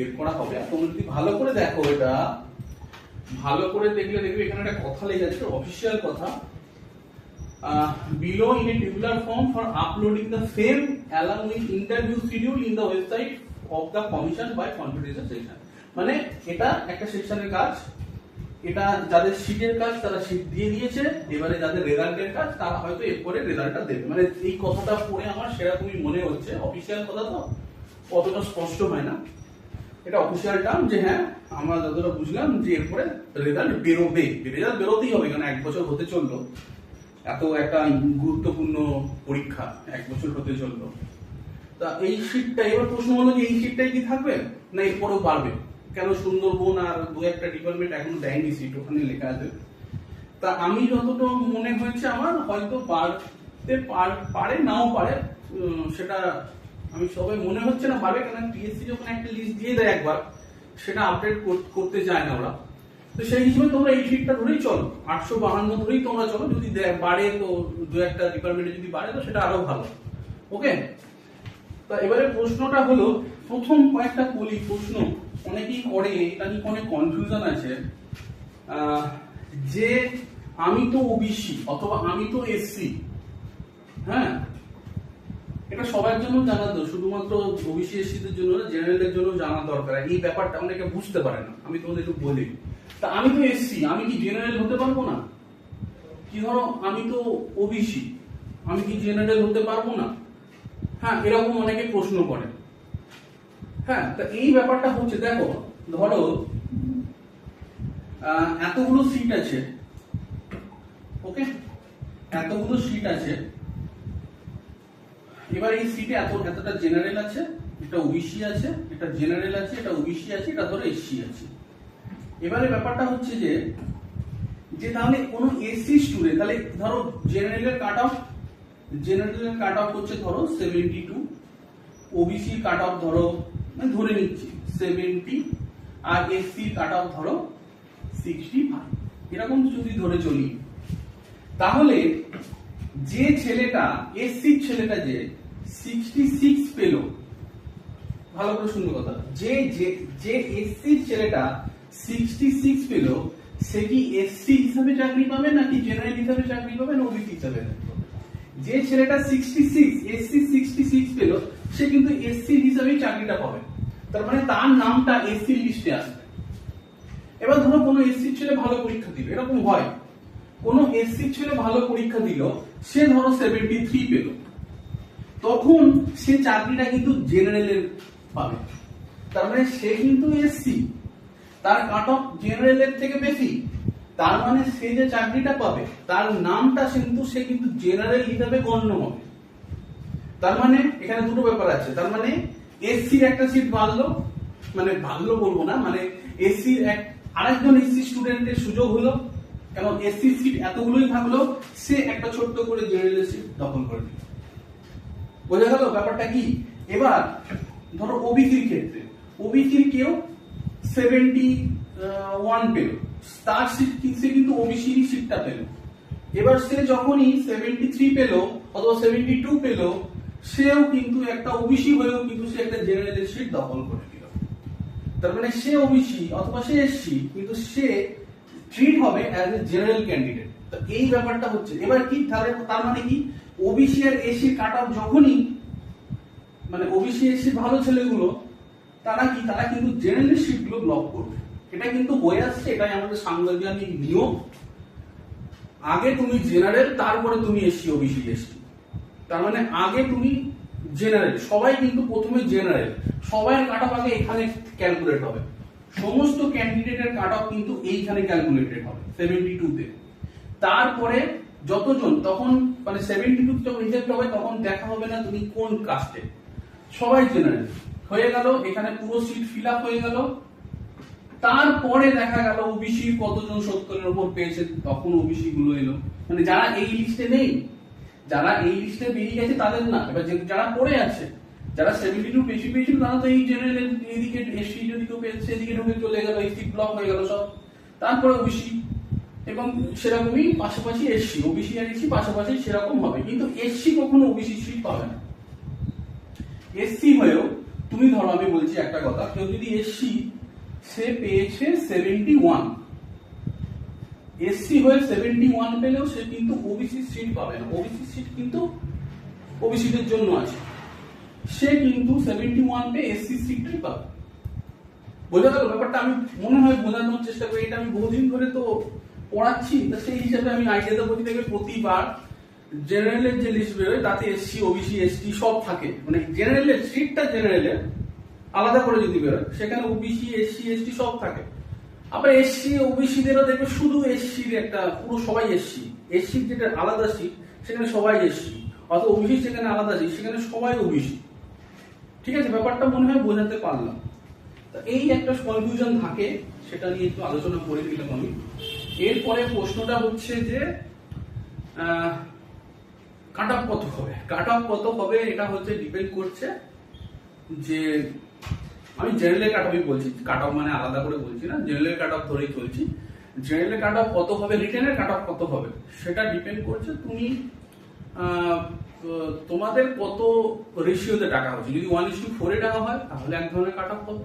বের করা হবে। আর তোমরা যদি ভালো করে দেখো এটা, ভালো করে দেখলে দেখবে এখানে একটা কথা লেগে আছে অফিসিয়াল কথা। Below in a tabular form for uploading the same along with interview schedule in the website of the commission by confidential section মানে এটা একটা সেকশনের কাজ। এটা যাদের শীটের কাজ, তারা শীট দিয়ে দিয়েছে। এবারে যাদের রেজাল্টের কাজ, তারা হয়তো এরপরে রেজাল্টটা দেবে। মানে এই কথাটা পড়ে আমার সেরকমই মনে হচ্ছে। অফিসিয়াল কথা তো, অতটা স্পষ্ট হয় না। এটা অফিসিয়াল টার্ম যে হ্যাঁ আমরা যতটা বুঝলাম যে এরপরে রেজাল্ট বেরোবে। রেজাল্ট বেরোতেই হবে, কারণ এক বছর হতে চলল। এত একটা গুরুত্বপূর্ণ পরীক্ষা, এক বছর হতে চলল। তা এই শীটটা এবার প্রশ্ন হলো যে এই শীটটাই কি থাকবে? না এরপরেও বাড়বে? কেন সুন্দরবন আর দু একটা ডিপার্টমেন্ট এখনও দেয়নি সিট ওখানে লেখা আছে। তা আমি যতটা মনে হয়েছে আমার, হয়তো পারতে পার- নাও পারে সেটা আমি সবাই মনে হচ্ছে না পারবে কারণ টিএসসি যখন একটা লিস্ট দিয়ে দেয় একবার, সেটা আপডেট করতে চায় না ওরা। তো সেই হিসেবে তোমরা এই সিটটা ধরেই চলো। আটশো বাহান্ন ধরেই তোমরা চলো। যদি বাড়ে তো দু একটা ডিপার্টমেন্টে যদি বাড়ে, তো সেটা আরও ভালো। ওকে তা এবারে প্রশ্নটা হলো, প্রথম কয়েকটা পলি প্রশ্ন অনেকেই করে, এটা নিয়ে অনেক কনফিউশন আছে। যে আমি তো ওবিসি অথবা আমি তো এসসি হ্যাঁ? এটা সবার জন্য জানা শুধুমাত্র ওবিসি এসসিদের জন্য জেনারেলের জন্য জানা দরকার। এই ব্যাপারটা অনেকে বুঝতে পারে না। আমি তোমাদের একটু বলি। তা আমি তো এসসি আমি কি জেনারেল হতে পারব না? কি ধরো, আমি তো ওবিসি আমি কি জেনারেল হতে পারব না? হ্যাঁ এরকম অনেকে প্রশ্ন করে। হ্যাঁ তা এই ব্যাপারটা হচ্ছে, দেখো, ধরো এতগুলো সিট আছে ওকে এতগুলো সিট আছে এবার এই সিটে এত এতটা জেনারেল আছে, এটা ওবিসি আছে, এটা জেনারেল আছে, এটা ওবিসি আছে, এটা ধরো এসসি আছে। এবারে ব্যাপারটা হচ্ছে যে যে তাহলে কোনো এসসি স্টুডেন্ট তাহলে ধরো জেনারেলের কাট অফ জেনারেলের কাট অফ হচ্ছে ধরো seventy two OBC cut off ধরো ধরে নিচ্ছি সেভেন্টি আর এসসি কাট অফ ধরো সিক্সটি ফাইভ এরকম যদি ধরে চলি, তাহলে যে ছেলেটা এসসি ছেলেটা যে সিক্সটি সিক্স পেল। ভালো করে কথা। যে যে যে এসসি ছেলেটা সিক্সটি সিক্স পেল, সে কি এসসি হিসাবে চাকরি পাবে নাকি জেনারেল হিসাবে চাকরি পাবে না ওবিসি হিসাবে যে ছেলেটা sixty six SC sixty six পেল, সে কিন্তু এসসি হিসাবেই চাকরিটা পাবে। তার মানে তার নামটা এসসি লিস্টে আসবে। এবার ধরো কোনো এসসি ছেলে ভালো পরীক্ষা দিল, এরকম হয়। কোনো এসসি ছেলে ভালো পরীক্ষা দিল, সে ধরো সেভেন্টি থ্রি পেল। তখন সে চাকরিটা কিন্তু জেনারেলের পাবে। তার মানে সে কিন্তু এসসি তার কাট অফ জেনারেলের থেকে বেশি। তার মানে সে যে চাকরিটা পাবে, তার নামটা কিন্তু সে কিন্তু জেনারেল হিসাবে গণ্য হবে। তার মানে এখানে দুটো ব্যাপার আছে। তার মানে এসসির একটা সিট বাড়লো মানে বাড়লো বলব না মানে এসসি এক, আরেকজন এসসি স্টুডেন্টের সুযোগ হলো কারণ এসসি সিট এতগুলোই থাকল, সে একটা ছোট্ট করে জেনারেল সিট দখল করে নিল। বোঝা গেল ব্যাপারটা কি? এবার ধরো ওবিসির ক্ষেত্রে ওবিসির কেউ সেভেন্টি ওয়ান পেল। তার সে কিন্তু ওবিসির সিটটা পেল। এবার সে যখনই সেভেন্টি থ্রি পেল অথবা সেভেন্টি টু পেল, সেও কিন্তু একটা ওবিসি হয়েও কিন্তু সে একটা জেনারেলের সিট দখল করে নিল। তার মানে সে ওবিসি অথবা সে এসসি কিন্তু সে ট্রিট হবে অ্যাজ এ জেনারেল ক্যান্ডিডেট তো এই ব্যাপারটা হচ্ছে। এবার কি তাহলে তার মানে কি? ওবিসি আর এসসি কাট অফ যখনই মানে ওবিসি এসসি ভালো ছেলেগুলো, তারা কি, তারা কিন্তু জেনারেল সিটগুলো ব্লক করবে। এটা কিন্তু হয়ে আসছে, এটাই আমাদের সাংবিধানিক নিয়ম। আগে তুমি জেনারেল তারপরে তুমি এসসি ওবিসি এসি তার মানে আগে তুমি জেনারেল সবাই কিন্তু প্রথমে জেনারেল সবার কাট অফ আগে এখানে ক্যালকুলেট হবে। সমস্ত ক্যান্ডিডেটের কাট অফ কিন্তু এইখানে ক্যালকুলেটেড হবে সেভেন্টি টুতে তারপরে যতজন, তখন মানে সেভেন্টি টু যখন রিজেক্ট হবে তখন দেখা হবে না তুমি কোন কাস্টে সবাই জেনারেল হয়ে গেল, এখানে পুরো সিট ফিল আপ হয়ে গেল। তারপরে দেখা গেল ওবিসি কতজন সত্তরের উপর পেয়েছে, তখন ওবিসি গুলো এলো। মানে যারা এই লিস্টে নেই, যারা এই লিস্টে বেরিয়ে গেছে, তাদের না। এবার যারা পড়ে আছে, যারা সেভেন্টি টু বেশি পেয়েছিল, তারা তো এই জেনারেল এইদিকে এসসি যদি কেউ পেয়েছে সেদিকে ঢুকে চলে গেল, এই ব্লক হয়ে গেল সব। তারপরে ওবিসি এবং সেরকমই পাশাপাশি এসসি, ওবিসি আর এসসি পাশাপাশি সেরকম হবে। কিন্তু এসসি কখনো ওবিসি সিট পাবে না। এসসি হয়েও, তুমি ধরো আমি বলছি একটা কথা, কেউ যদি এসসি, সে পেয়েছে সেভেন্টি ওয়ান এসসি হয়ে সেভেন্টি ওয়ান পেলেও সে কিন্তু ওবিসি সিট পাবে না। ওবিসি সিট কিন্তু ওবিসিদের জন্য আছে। সে কিন্তু সেভেন্টি ওয়ান পেয়ে এসসি সিটটাই পাবে। বোঝা গেল ব্যাপারটা? আমি মনে হয় বোঝানোর চেষ্টা করি। এটা আমি বহুদিন ধরে তো পড়াচ্ছি, তা সেই হিসাবে আমি আইডিয়াতে বলছি দেখবে প্রতিবার জেনারেলের যে লিস্ট বেরোয়, তাতে এসসি ওবিসি এসটি সব থাকে। মানে জেনারেলের সিটটা জেনারেলের আলাদা করে যদি বেরোয়, সেখানে ওবিসি এসসি এসটি সব থাকে। আবার এসসি ওবিসিদেরও দেখবে শুধু এসসির একটা, পুরো সবাই এসসি এসসির যেটা আলাদা সিট সেখানে সবাই এসসি অত ওবিসি সেখানে আলাদা সিট সেখানে সবাই ওবিসি ঠিক আছে? ব্যাপারটা মনে হয় বোঝাতে পারলাম। তা এই একটা কনফিউশন থাকে, সেটা নিয়ে একটু আলোচনা করে দিলাম আমি। এরপরে প্রশ্নটা হচ্ছে যে কাট অফ কত হবে? কাট অফ কত হবে এটা হচ্ছে ডিপেন্ড করছে যে, আমি জেনারেল কাট অফই বলছি। কাট অফ মানে আলাদা করে বলছি না জেনারেলের কাট অফ ধরেই চলছি। জেনারেল কাট অফ কত হবে রিটেনের কাট অফ কত হবে? সেটা ডিপেন্ড করছে তুমি তোমাদের কত রেশিওতে টাকা হচ্ছে। যদি ওয়ান ইস টু ফোরে টাকা হয়, তাহলে এক ধরনের কাট অফ হবে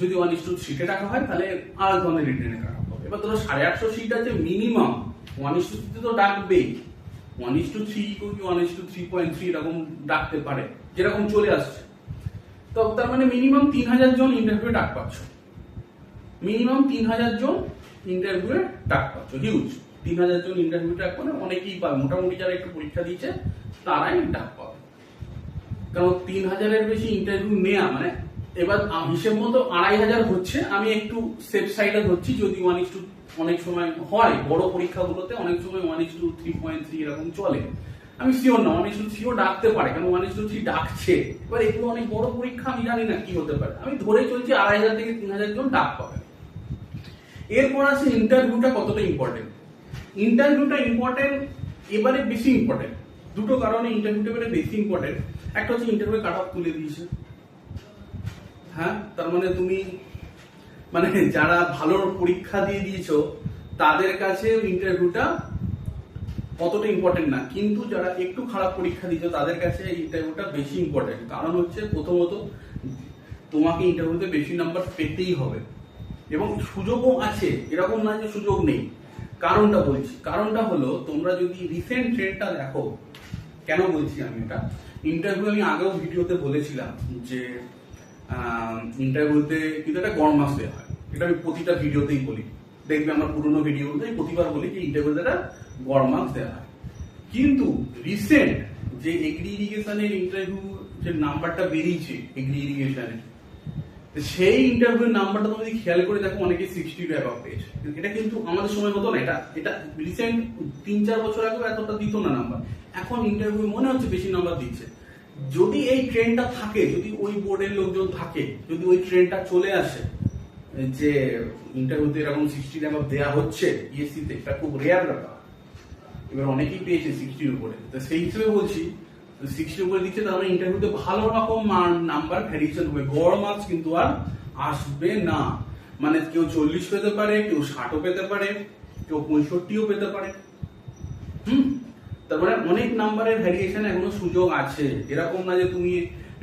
যদি ওয়ান ইস টু থ্রিতে টাকা হয়, তাহলে আর ধরনের রিটেনের কাট অফ এবার ধরো সাড়ে আটশো সিট আছে মিনিমাম ওয়ান ইস টু তো ডাকবেই। ওয়ান ইস টু থ্রি কি one is to three point three এরকম ডাকতে পারে, যেরকম চলে আসছে। তো তার মানে মিনিমাম তিন হাজার জন ইন্টারভিউ ডাক পাচ্ছ। মিনিমাম তিন হাজার জন ইন্টারভিউয়ে ডাক পাচ্ছ হিউজ তিন হাজার জন ইন্টারভিউ ডাক মানে অনেকেই পাবে মোটামুটি যারা একটু পরীক্ষা দিচ্ছে তারাই ডাক পাবে। কারণ তিন হাজারের বেশি ইন্টারভিউ নেওয়া মানে এবার হিসেব মতো আড়াই হাজার হচ্ছে। আমি একটু সেফ সাইডে ধরছি, যদি ওয়ান ইস টু অনেক সময় হয়, বড় পরীক্ষাগুলোতে অনেক সময় one is to three point three এরকম চলে। আমি শিওর না ওয়ান ইস টু থ্রিও ডাকতে পারে, কারণ ওয়ান ইস টু থ্রি ডাকছে। এবার এগুলো অনেক বড় পরীক্ষা, আমি জানি না কি হতে পারে। আমি ধরে চলছি আড়াই হাজার থেকে তিন হাজার জন ডাক পাবে। এরপর আছে ইন্টারভিউটা কতটা ইম্পর্টেন্ট ইন্টারভিউটা ইম্পর্টেন্ট এবারে বেশি ইম্পর্টেন্ট দুটো কারণে ইন্টারভিউটা এবারে বেশি ইম্পর্টেন্ট একটা হচ্ছে ইন্টারভিউ কাট অফ তুলে দিয়েছে। হ্যাঁ? তার মানে তুমি মানে যারা ভালো পরীক্ষা দিয়ে দিয়েছ, তাদের কাছে ইন্টারভিউটা অতটা ইম্পর্টেন্ট না। কিন্তু যারা একটু খারাপ পরীক্ষা দিয়েছ, তাদের কাছে ইন্টারভিউটা বেশি ইম্পর্টেন্ট কারণ হচ্ছে প্রথমত, তোমাকে ইন্টারভিউতে বেশি নাম্বার পেতেই হবে। এবং সুযোগও আছে। এরকম না যে সুযোগ নেই। কারণটা বলছি। কারণটা হলো, তোমরা যদি রিসেন্ট ট্রেন্ডটা দেখো, কেন বলছি আমি এটা? ইন্টারভিউ আমি আগেও ভিডিওতে বলেছিলাম যে ইন্টারভিউতে কিন্তু একটা গরমাস দেওয়া হয়। এটা আমি প্রতিটা ভিডিওতেই বলি। দেখবে আমার পুরোনো ভিডিওতে আমি প্রতিবার বলি যে ইন্টারভিউতে একটা গরমাস দেওয়া হয়। কিন্তু রিসেন্ট যে এগ্রি ইরিগেশনের ইন্টারভিউ যে নাম্বারটা বেরিয়েছে এগ্রি ইরিগেশনের সেই ইন্টারভিউ নাম্বারটা তুমি যদি খেয়াল করে দেখো, অনেকে সিক্সটি অ্যাবাভ পেয়েছে। এটা কিন্তু আমাদের সময় হতো না। এটা এটা রিসেন্ট তিন চার বছর আগে এতটা দিত না নাম্বার এখন ইন্টারভিউ মনে হচ্ছে বেশি নাম্বার দিচ্ছে। যদি এই ট্রেনটা থাকে, যদি ওই বোর্ডের লোকজন থাকে, যদি ওই ট্রেনটা চলে আসে, যে ইন্টারভিউতে এরকম সিক্সটি অ্যাবাভ দেওয়া হচ্ছে ইএসসিতে এটা খুব রেয়ার ব্যাপার। এবার অনেকেই পেয়েছে সিক্সটির উপরে। তো সেই হিসেবে বলছি সিক্সটির উপরে দিচ্ছে তার মানে ইন্টারভিউতে ভালো রকম নাম্বার ভ্যারিয়েশন হবে। গড় মার্কস কিন্তু আর আসবে না। মানে কেউ চল্লিশ পেতে পারে, কেউ ষাটও পেতে পারে, কেউ পঁয়ষট্টিও পেতে পারে। হুম? তার মানে অনেক নাম্বারের ভ্যারিয়েশন এখনও সুযোগ আছে। এরকম না যে তুমি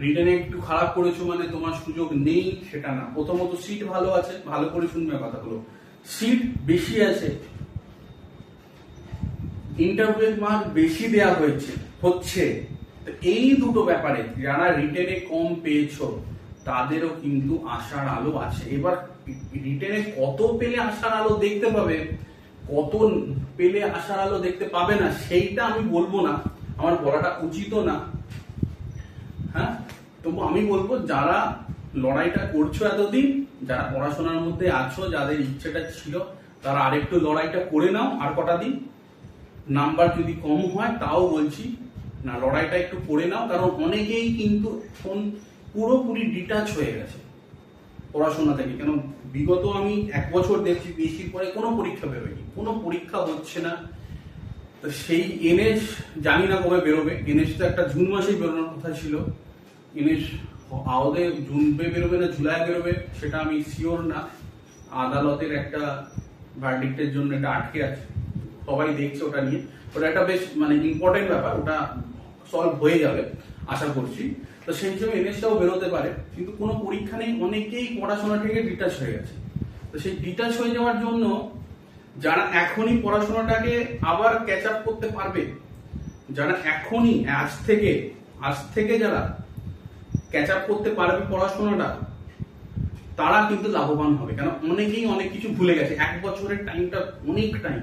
রিটার্নে একটু খারাপ করেছ মানে তোমার সুযোগ নেই, সেটা না। প্রথমত সিট ভালো আছে, ভালো করে শুনবে কথাগুলো। সিট বেশি আছে। ইন্টারভিউ মার্ক বেশি দেয়া হয়েছে, হচ্ছে। এই দুটো ব্যাপারে যারা রিটেনে কম পেয়েছ, তাদেরও কিন্তু আশার আলো আছে। এবার রিটেনে কত পেলে আশার আলো দেখতে পাবে? কত পেলে আশার আলো দেখতে পাবে না, সেইটা আমি বলব না। আমার বলাটা উচিতও না। হ্যাঁ? তবু আমি বলব, যারা লড়াইটা করছ এতদিন, যারা পড়াশোনার মধ্যে আছো, যাদের ইচ্ছেটা ছিল, তারা আরেকটু লড়াইটা করে নাও আর কটা দিন। নাম্বার যদি কম হয়, তাও বলছি, না, লড়াইটা একটু করে নাও, কারণ অনেকেই কিন্তু এখন পুরোপুরি ডিটাচ হয়ে গেছে। পড়াশোনা থেকে। কেন? বিগত আমি এক বছর দেখছি বেশির পরে কোনো পরীক্ষা বেরোয়নি। কোনো পরীক্ষা হচ্ছে না। তো সেই এনএস জানি না কবে বেরোবে। এনএস তো একটা জুন মাসেই বেরোনোর কথা ছিল। এনএস আওদে জুনে বেরোবে না, জুলাই বেরোবে, সেটা আমি শিওর না। আদালতের একটা ভার্ডিক্টের জন্য এটা আটকে আছে। সবাই দেখছে ওটা নিয়ে। ওটা একটা বেশ মানে ইম্পর্টেন্ট ব্যাপার। ওটা সলভ হয়ে যাবে, আশা করছি। তো সেই হিসেবে এনএসটাও বেরোতে পারে, কিন্তু কোনো পরীক্ষা নেই, অনেকেই পড়াশোনা থেকে ডিটাচ হয়ে গেছে। তো সেই ডিটাচ হয়ে যাওয়ার জন্য যারা এখনই পড়াশোনাটাকে আবার ক্যাচ আপ করতে পারবে, যারা এখনই, আজ থেকে আজ থেকে যারা ক্যাচ আপ করতে পারবে পড়াশোনাটা, তারা কিন্তু লাভবান হবে। কেন? অনেকেই অনেক কিছু ভুলে গেছে। এক বছরের টাইমটা অনেক টাইম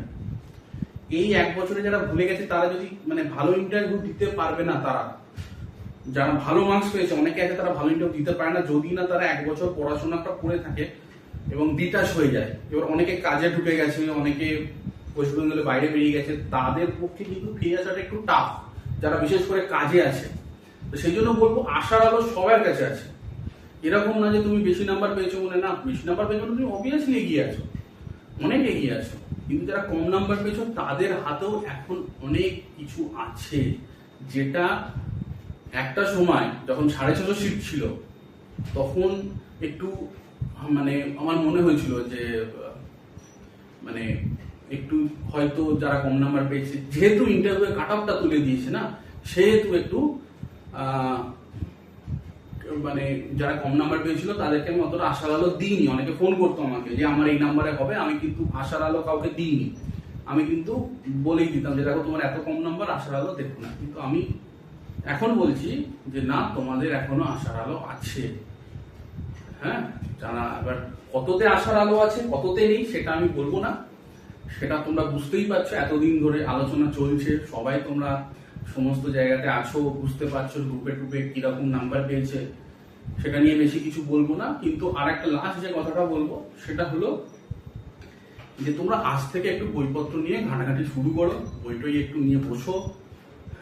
এই এক বছরে যারা ভুলে গেছে, তারা যদি মানে ভালো ইন্টারভিউ দিতে পারবে না তারা যারা ভালো মার্কস পেয়েছে, অনেকে আছে তারা ভালো ইন্টারভিউ দিতে পারে না, যদি না তারা এক বছর পড়াশোনাটা করে থাকে এবং ডিটাচ হয়ে যায়। এবার অনেকে কাজে ঢুকে গেছে, অনেকে ওয়েস্ট বেঙ্গলের বাইরে বেরিয়ে গেছে, তাদের পক্ষে কিন্তু ফিরে আসাটা একটু টাফ যারা বিশেষ করে কাজে আছে। তো সেই জন্য বলব, আশার আলো সবার কাছে আছে। এরকম না যে তুমি বেশি নাম্বার পেয়েছ বলে না, বেশি নাম্বার পেয়েছ তুমি অবভিয়াসলি এগিয়ে আছো। অনেক এগিয়ে আছো। কিন্তু যারা কম নাম্বার পেয়েছ, তাদের হাতেও এখন অনেক কিছু আছে, যেটা একটা সময় যখন সাড়ে ছশো সিট ছিল, তখন একটু মানে আমার মনে হয়েছিল যে মানে একটু হয়তো যারা কম নাম্বার পেয়েছে, যেহেতু ইন্টারভিউ কাট অফটা তুলে দিয়েছে না, সেহেতু একটু মানে যারা কম নাম্বার পেয়েছিল, তাদেরকে আমি অতটা আশার আলো দিইনি। অনেকে ফোন করতো আমাকে যে, আমার এই নাম্বারে হবে। আমি কিন্তু আশার আলো কাউকে দিইনি। আমি কিন্তু বলেই দিতাম যে, দেখো, তোমার এত কম নাম্বার আশার আলো দেখো না। কিন্তু আমি এখন বলছি যে না, তোমাদের এখনও আশার আলো আছে। হ্যাঁ যারা এবার কততে আশার আলো আছে, কততে নেই, সেটা আমি বলব না। সেটা তোমরা বুঝতেই পারছ, এতদিন ধরে আলোচনা চলছে, সবাই তোমরা সমস্ত জায়গাতে আছো, বুঝতে পারছ গ্রুপে টুপে কীরকম নাম্বার পেয়েছে, সেটা নিয়ে বেশি কিছু বলব না। কিন্তু আর একটা লাস্ট যে কথাটা বলব, সেটা হলো যে তোমরা আজ থেকে একটু বইপত্র নিয়ে ঘাটাঘাটি শুরু করো, বইটই একটু নিয়ে বসো।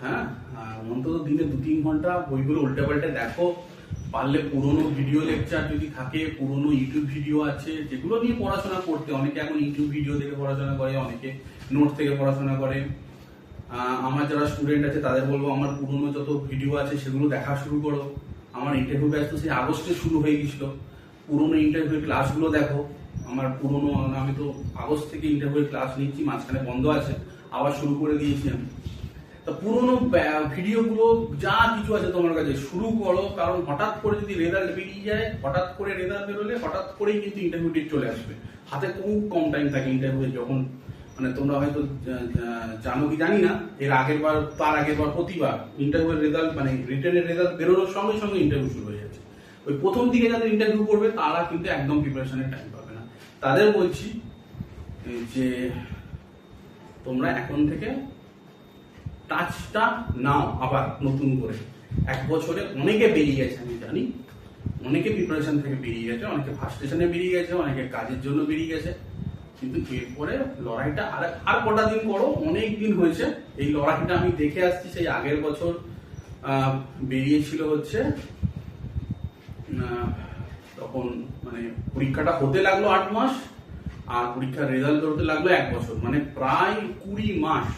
হ্যাঁ? অন্তত দিনে দু তিন ঘণ্টা বইগুলো উল্টে পাল্টে দেখো। পারলে পুরোনো ভিডিও লেকচার যদি থাকে, পুরোনো ইউটিউব ভিডিও আছে, যেগুলো নিয়ে পড়াশোনা করতে। অনেকে এখন ইউটিউব ভিডিও থেকে পড়াশোনা করে, অনেকে নোট থেকে পড়াশোনা করে। আমার যারা স্টুডেন্ট আছে, তাদের বলব, আমার পুরোনো যত ভিডিও আছে, সেগুলো দেখা শুরু করো। আমার ইন্টারভিউ ব্যাচ তো সেই আগস্টে শুরু হয়ে গেছিল পুরোনো ইন্টারভিউ ক্লাসগুলো দেখো। আমার পুরোনো, আমি তো আগস্ট থেকে ইন্টারভিউ ক্লাস নিচ্ছি, মাঝখানে বন্ধ আছে। আবার শুরু করে দিয়েছি আমি। তা পুরোনো ভিডিওগুলো যা কিছু আছে তোমার কাছে শুরু করো, কারণ হঠাৎ করে যদি রেজাল্ট বেরিয়ে যায়, হঠাৎ করে রেজাল্ট বেরোলে হঠাৎ করেই কিন্তু ইন্টারভিউ ডেট চলে আসবে। হাতে খুব কম টাইম থাকে ইন্টারভিউ যখন মানে তোমরা হয়তো জানো কি জানি না, এর আগের বার, তার আগের বার প্রতিবার ইন্টারভিউ রেজাল্ট মানে রিটার্নের রেজাল্ট বেরোনোর সঙ্গে সঙ্গে ইন্টারভিউ শুরু হয়ে যাচ্ছে। ওই প্রথম দিকে যাদের ইন্টারভিউ করবে, তারা কিন্তু একদম প্রিপারেশনের টাইম পাবে না। তাদের বলছি যে তোমরা এখন থেকে টাচটা নাও আবার নতুন করে। এক বছরে অনেকে বেরিয়ে গেছে, আমি জানি। অনেকে প্রিপারেশন থেকে বেরিয়ে গেছে, অনেকে ফার্স্টেশনে বেরিয়ে গেছে, অনেকে কাজের জন্য বেরিয়ে গেছে। কিন্তু এরপরে লড়াইটা আর আর কটা দিন করো, অনেক দিন হয়েছে। এই লড়াইটা আমি দেখে আসছি, সেই আগের বছর বেরিয়েছিল হচ্ছে তখন মানে পরীক্ষাটা হতে লাগল আট মাস, আর পরীক্ষার রেজাল্ট বেরোতে লাগল এক বছর। মানে প্রায় কুড়ি মাস।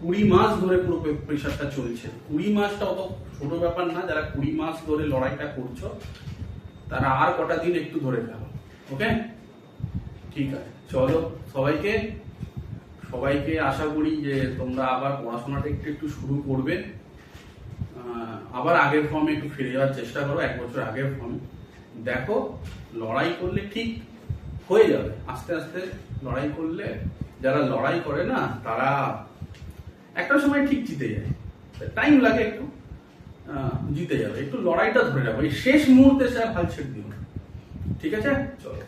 কুড়ি মাস ধরে পুরো প্রেশারটা চলছে। কুড়ি মাসটা অত ছোট ব্যাপার না, যারা কুড়ি মাস ধরে লড়াইটা করছ, তারা আর কটা দিন একটু ধরে ফেলো ওকে? ঠিক আছে। চলো, সবাইকে সবাইকে আশা করি যে তোমরা আবার পড়াশোনাটা একটু একটু শুরু করবে। আবার আগের ফর্মে একটু ফিরে যাওয়ার চেষ্টা করো, এক বছর আগের ফর্মে দেখো, লড়াই করলে ঠিক হয়ে যাবে। আস্তে আস্তে লড়াই করলে, যারা লড়াই করে না, তারা একটা সময় ঠিক জিতে যায়। টাইম লাগে একটু জিতে যাবে। একটু লড়াইটা ধরে রাখো। এই শেষ মুহূর্তে সে হাল ছেড়ে দিও ঠিক আছে? চলো।